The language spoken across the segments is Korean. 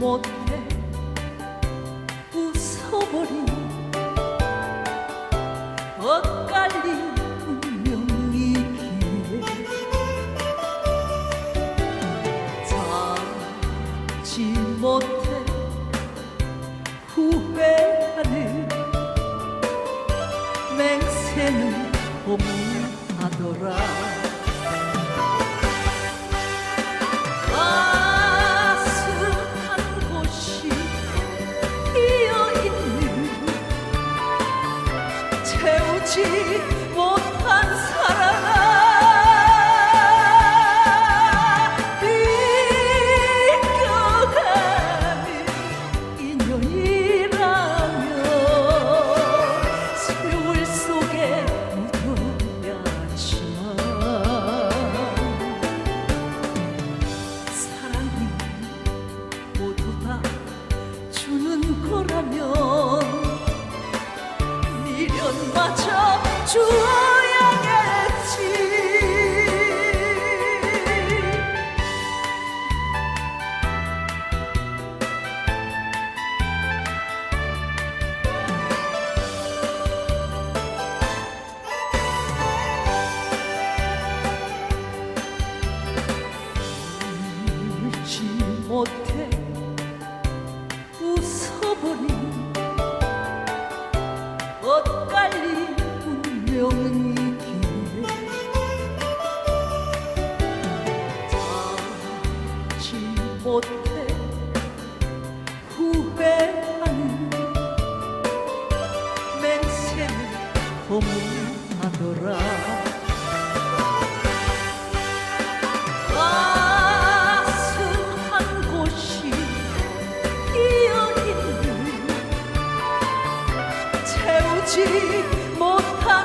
못해 웃어버린 엇갈린 운명이기에 참지 못해 후회하는 맹세는 고문하더라 she 못해 웃어버린 운명이기에 참지 못해 후회하는 맹세는 고문하더라. 채우지 못한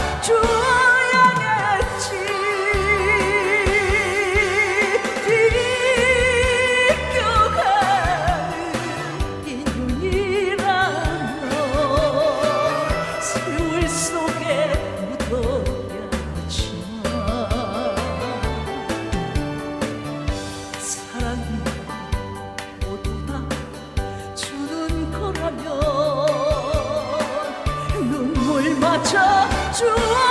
세월 속에 묻어야지만 사랑이 모두 다 주는 거라면 눈물마저 주어